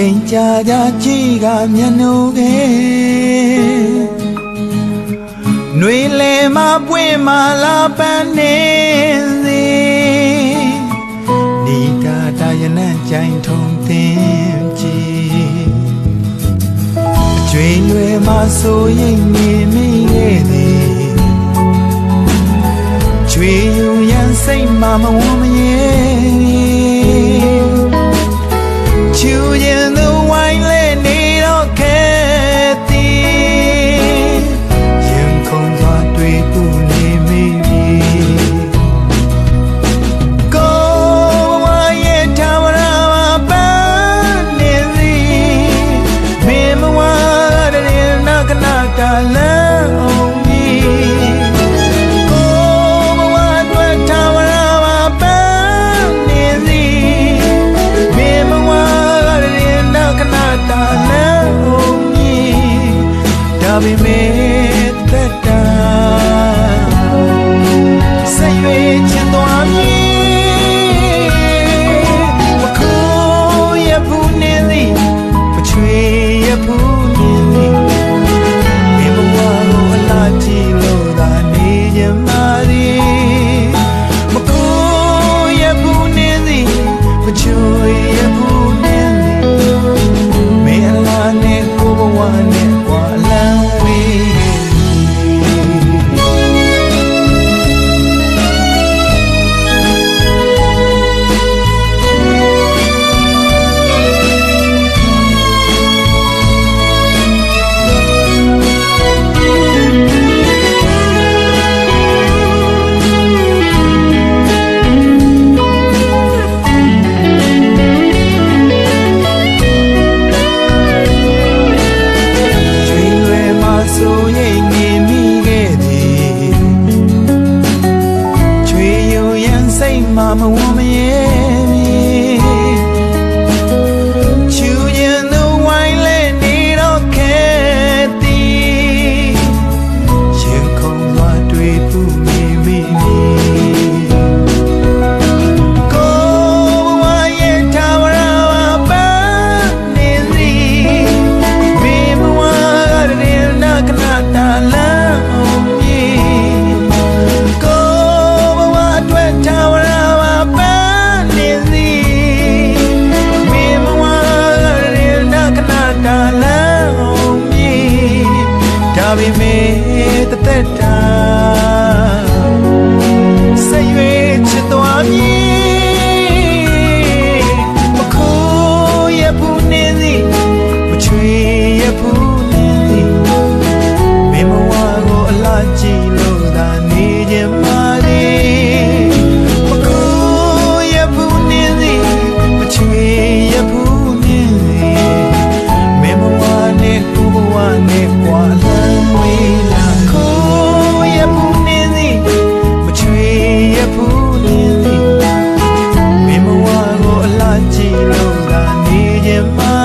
ချိန်ကြာကြာကြည်ကမျက်နှာခဲ့နှွေလဲမပွင့်မလာပန်းနေစေဒီတာတာယနံကြိုင်ထုံသင်ကြည်အကျွေးလွယ်မဆိုရင်နေမိခဲ့သည်ကျွေးယူရန်စိတ်မမဝမရဲ့ နာတလန်း ဆိုရင်နေမိခဲ့သည်ချွေယူရန်စိတ်မှာမဝ ပေမဲ့တသက်တာ am